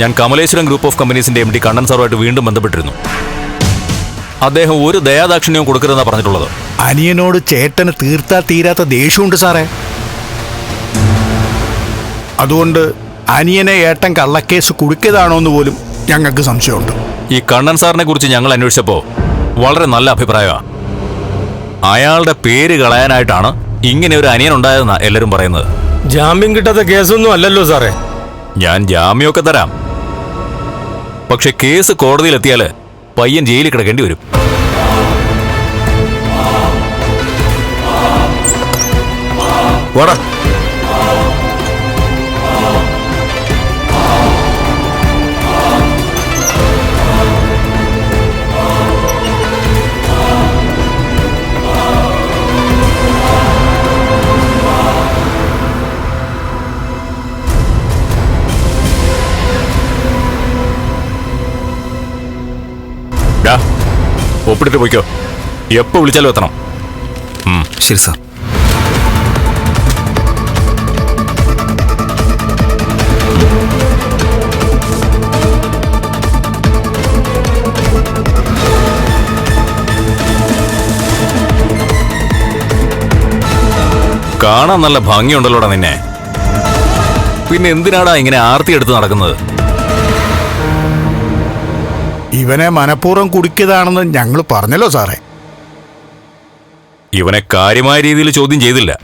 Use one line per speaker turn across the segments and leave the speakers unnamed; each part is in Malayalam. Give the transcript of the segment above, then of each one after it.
ഞാൻ കമലേശ്വരം ഗ്രൂപ്പ് ഓഫ് കമ്പനീസിന്റെ എം ഡി കണ്ണൻ സാറുമായിട്ട് വീണ്ടും ബന്ധപ്പെട്ടിരുന്നു. അദ്ദേഹം ഒരു ദയാദാക്ഷിണ്യവും കൊടുക്കരുതെന്നാണ് പറഞ്ഞിട്ടുള്ളത്.
അനിയനോട് ചേട്ടന് തീർത്താ തീരാത്ത ദേഷ്യമുണ്ട് സാറേ. അതുകൊണ്ട് അനിയനെ ഏട്ടൻ കള്ളക്കേസ് കുടുക്കിയതാണോ എന്ന് പോലും ഞങ്ങൾക്ക് സംശയമുണ്ട്.
ഈ കണ്ണൻ സാറിനെ കുറിച്ച് ഞങ്ങൾ അന്വേഷിച്ചപ്പോൾ വളരെ നല്ല അഭിപ്രായമാണ് അയാളുടെ പേര് കളയാനായിട്ടാണ് ഇങ്ങനെ ഒരു അനിയൻ ഉണ്ടായതെന്നാ എല്ലാവരും പറയുന്നത്.
ജാമ്യം കിട്ടാത്ത കേസൊന്നും അല്ലല്ലോ സാറേ.
ഞാൻ ജാമ്യമൊക്കെ തരാം. പക്ഷെ കേസ് കോടതിയിലെത്തിയാൽ പയ്യൻ ജയിലിൽ കിടക്കേണ്ടി വരും.
വാടാ.
ഒപ്പിട്ടിട്ട് പോയിക്കോ. എപ്പോ വിളിച്ചാലും എത്തണം.
ശരി സാർ.
കാണാൻ നല്ല ഭംഗിയുണ്ടല്ലോടാ നിന്നെ. പിന്നെ എന്തിനാടാ ഇങ്ങനെ ആർത്തി എടുത്ത് നടക്കുന്നത്?
ഇവനെ മനഃപൂർവം കുടുക്കിയതാണെന്ന് ഞങ്ങൾ പറഞ്ഞല്ലോ സാറേ.
ഇവനെ കാര്യമായ രീതിയിൽ ചോദ്യം ചെയ്തില്ല.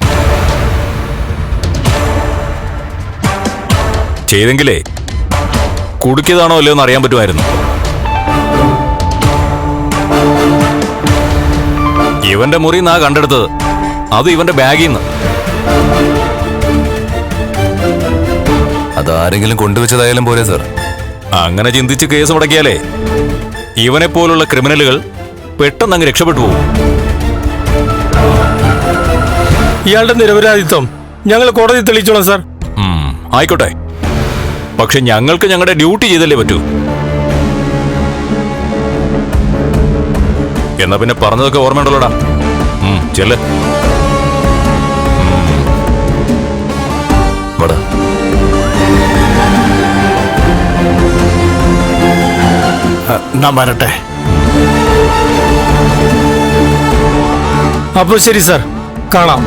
ചെയ്തെങ്കിലേ കുടുക്കിയതാണോ അല്ലയോ എന്ന് അറിയാൻ പറ്റുമായിരുന്നു. ഇവന്റെ മുറി നാ കണ്ടെടുത്തത്. അത് ഇവന്റെ ബാഗിൽ നിന്ന്.
അതാരെങ്കിലും കൊണ്ടുവച്ചതായാലും പോരെ സാർ.
അങ്ങനെ ചിന്തിച്ച് കേസ് മുടക്കിയാലേ. ഇവനെ പോലുള്ള ക്രിമിനലുകൾ പെട്ടെന്ന് അങ്ങ് രക്ഷപ്പെട്ടു പോകും
ഇയാളുടെ നിരപരാധിത്വം ഞങ്ങൾ കോടതി തെളിയിച്ചോളാം സാർ.
ആയിക്കോട്ടെ. പക്ഷെ ഞങ്ങൾക്ക് ഞങ്ങളുടെ ഡ്യൂട്ടി ചെയ്തല്ലേ പറ്റൂ. എന്നാ പിന്നെ പറഞ്ഞതൊക്കെ ഓർമ്മയുണ്ടല്ലോടാ. ചെല്ല്.
എന്നാ വരട്ടെ.
അപ്പോൾ ശരി സാർ. കാണാം.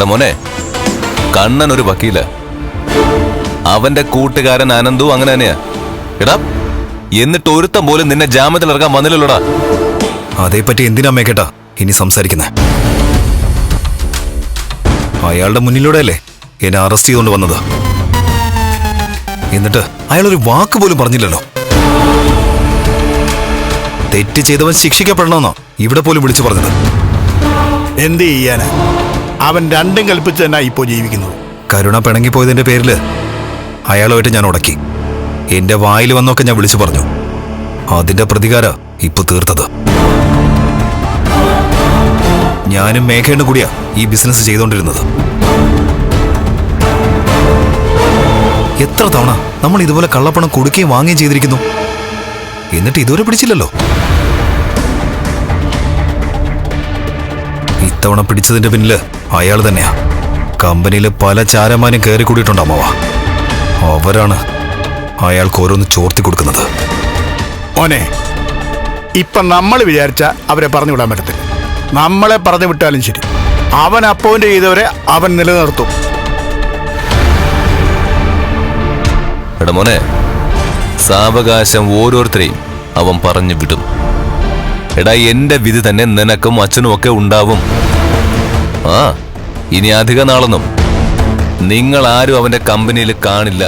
എടാ മോനെ കണ്ണൻ ഒരു വക്കീൽ. അവന്റെ കൂട്ടുകാരൻ അനന്തു അങ്ങനെ തന്നെയാ. എടാ എന്നിട്ട് ഒരുത്തം പോലും നിന്നെ ജാമ്യത്തിൽ ഇറക്കാൻ വന്നില്ലല്ലോടാ. അതേപ്പറ്റി എന്തിനാ കേട്ടാ ഇനി സംസാരിക്കുന്ന? അയാളുടെ മുന്നിലൂടെ അല്ലേ എന്നെ അറസ്റ്റ് ചെയ്തുകൊണ്ട് വന്നത്. എന്നിട്ട് അയാൾ ഒരു വാക്ക് പോലും പറഞ്ഞില്ലല്ലോ. തെറ്റ് ചെയ്തവൻ ശിക്ഷിക്കപ്പെടണമെന്നോ ഇവിടെ പോലും വിളിച്ചു പറഞ്ഞത്.
എന്ത് ചെയ്യാന്? അവൻ രണ്ടും കൽപ്പിച്ച് തന്നെ ഇപ്പോൾ ജീവിക്കുന്നത്.
കരുണ പിണങ്ങിപ്പോയതിന്റെ പേരിൽ അയാളുമായിട്ട് ഞാൻ ഉടക്കി. എന്റെ വായിൽ വന്നൊക്കെ ഞാൻ വിളിച്ചു പറഞ്ഞു. അതിന്റെ പ്രതികാര ഇപ്പൊ തീർത്തത്. ഞാനും മേഘേണ്ടും കൂടിയാ ഈ ബിസിനസ് ചെയ്തുകൊണ്ടിരുന്നത് എത്ര തവണ നമ്മൾ ഇതുപോലെ കള്ളപ്പണം കൊടുക്കുകയും വാങ്ങുകയും ചെയ്തിരിക്കുന്നു? എന്നിട്ട് ഇതുവരെ പിടിച്ചില്ലല്ലോ? ഇത്തവണ പിടിച്ചതിന്റെ പിന്നിൽ അയാൾ തന്നെയാ. കമ്പനിയിൽ പല ചാരന്മാരും കയറി കൂടിയിട്ടുണ്ട് അമ്മവ അവരാണ് അയാൾക്ക് ഓരോന്ന് ചോർത്തി കൊടുക്കുന്നത്.
ഓനെ ഇപ്പം നമ്മൾ വിചാരിച്ച അവരെ പറഞ്ഞു വിടാൻ പറ്റത്തില്ല. നമ്മളെ പറഞ്ഞു വിട്ടാലും ശരി. അവൻ അപ്പോയിന്റ് ചെയ്തവരെ അവൻ നിലനിർത്തും.
എടാ മോനെ സാവകാശം ഓരോരുത്തരെയും അവൻ പറഞ്ഞു വിടും. എടാ എന്റെ വിധി തന്നെ നിനക്കും അച്ഛനും ഒക്കെ ഉണ്ടാവും. ആ ഇനി അധിക നാളൊന്നും നിങ്ങൾ ആരും അവന്റെ കമ്പനിയിൽ കാണില്ല.